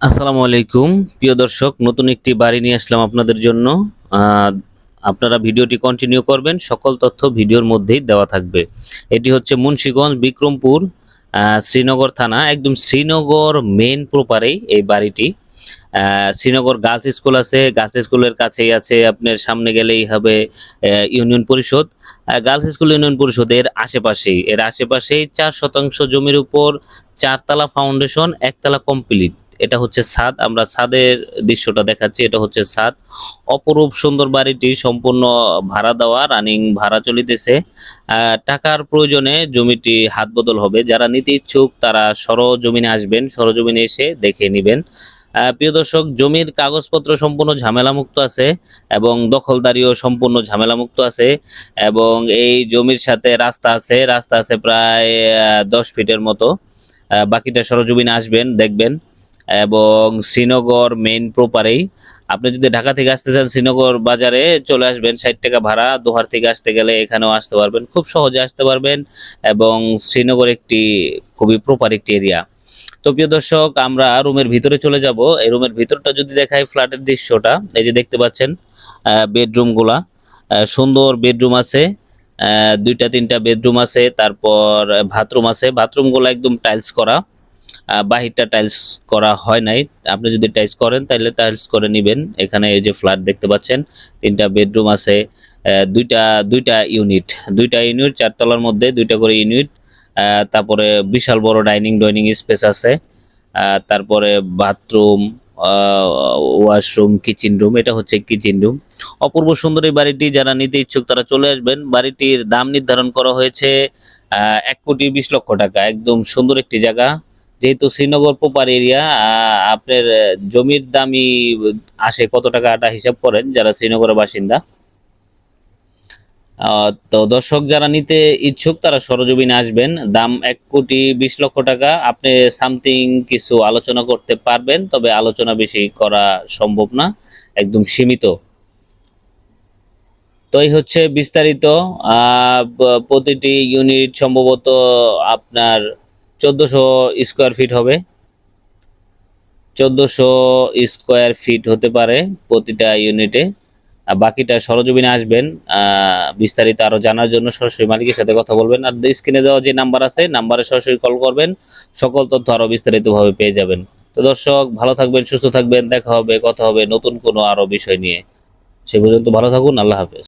আসসালামু আলাইকুম। প্রিয় দর্শক, নতুন একটি বাড়ি নিয়ে আসলাম আপনাদের জন্য। আপনারা ভিডিওটি কন্টিনিউ করবেন, সকল তথ্য ভিডিওর মধ্যেই দেওয়া থাকবে। এটি হচ্ছে মুন্সীগঞ্জ বিক্রমপুর শ্রীনগর থানা, একদম শ্রীনগর মেন প্রপারেই এই বাড়িটি। শ্রীনগর গার্লস স্কুল আছে, গার্লস স্কুলের কাছেই আছে, আপনার সামনে গেলেই হবে ইউনিয়ন পরিষদ। গার্লস স্কুল, ইউনিয়ন পরিষদ এর আশেপাশেই। এর আশেপাশেই চার শতাংশ জমির উপর চারতলা ফাউন্ডেশন একতলা কমপ্লিট এটা হচ্ছে ছাদ আমরা ছাদের দৃশ্যটা দেখাচ্ছি, এটা হচ্ছে ছাদ অপরূপ সুন্দর বাড়িটি সম্পূর্ণ ভাড়া দেওয়া রানিং ভাড়া চলিতেছে। টাকার প্রয়োজনে জমিটি হাত বদল হবে। যারা নিতে ইচ্ছুক, তারা সরজমিনে আসবেন, সরজমিনে এসে দেখে নেবেন। প্রিয় দর্শক, জমির কাগজপত্র সম্পূর্ণ ঝামেলামুক্ত আছে এবং দখলদারিও সম্পূর্ণ ঝামেলামুক্ত আছে এবং এই জমির সাথে রাস্তা আছে রাস্তা আছে প্রায় দশ ফিটের মতো। বাকিটা সরজমিনে আসবেন, দেখবেন। এবং শ্রীনগর মেইন প্রপারেই আপনি যদি ঢাকা থেকে আসতে চান, শ্রীনগর বাজারে চলে আসবেন, ষাট টাকা ভাড়া। দোহার থেকে আসতে গেলে এখানেও আসতে পারবেন, খুব সহজে আসতে পারবেন এবং শ্রীনগর একটি খুবই প্রপার একটি এরিয়া তো প্রিয় দর্শক, আমরা রুমের ভিতরে চলে যাব। এই রুমের ভিতরটা যদি দেখাই ফ্ল্যাটের দৃশ্যটা, এই যে দেখতে পাচ্ছেন বেডরুমগুলা। সুন্দর বেডরুম আছে দুইটা তিনটা বেডরুম আছে, তারপর বাথরুম আছে। বাথরুমগুলো একদম টাইলস করা। বাহিরটা টাইলস করা হয় নাই। আপনি যদি টাইলস করেন, তাহলে টাইলস করে নেবেন। এখানে এই যে ফ্ল্যাট দেখতে পাচ্ছেন, তিনটা বেডরুম আছে দুইটা দুইটা ইউনিট দুইটা ইউনিট চারতলার মধ্যে দুইটা করে ইউনিট তারপরে বিশাল বড় ডাইনিং ডাইনিং স্পেস আছে। তারপরে বাথরুম ওয়াশরুম কিচেন রুম এটা হচ্ছে কিচেন রুম অপূর্ব সুন্দর এই বাড়িটি যারা নিতে ইচ্ছুক, তারা চলে আসবেন। বাড়িটির দাম নির্ধারণ করা হয়েছে এক কোটি বিশ লক্ষ টাকা। একদম সুন্দর একটি জায়গা। যেহেতু শ্রীনগর প্রপার এরিয়া আপনার জমির দামি আসে কত টাকাটা হিসাব করেন যারা শ্রীনগরের বাসিন্দা? তো দর্শক যারা নিতে ইচ্ছুক, তারা সরজমিনে আসবেন। দাম এক কোটি বিশ লক্ষ টাকা। আপনি সামথিং কিছু আলোচনা করতে পারবেন, তবে আলোচনা বেশি করা সম্ভব না, একদম সীমিত। তো এই হচ্ছে বিস্তারিত। প্রতিটি ইউনিট সম্ভবত আপনার চোদ্দশো স্কোয়ার ফিট হবে। চোদ্দশো স্কোয়ার ফিট হতে পারে প্রতিটা ইউনিটে। আর বাকিটা সরজমিনে আসবেন বিস্তারিত আরও জানার জন্য সরাসরি মালিকের সাথে কথা বলবেন। আর স্ক্রিনে দেওয়া যে নাম্বার আছে নাম্বারে সরাসরি কল করবেন। সকল তথ্য আরও বিস্তারিতভাবে পেয়ে যাবেন। তো দর্শক, ভালো থাকবেন, সুস্থ থাকবেন। দেখা হবে, কথা হবে নতুন কোনো আরও বিষয় নিয়ে। সে পর্যন্ত ভালো থাকুন, আল্লাহ হাফেজ।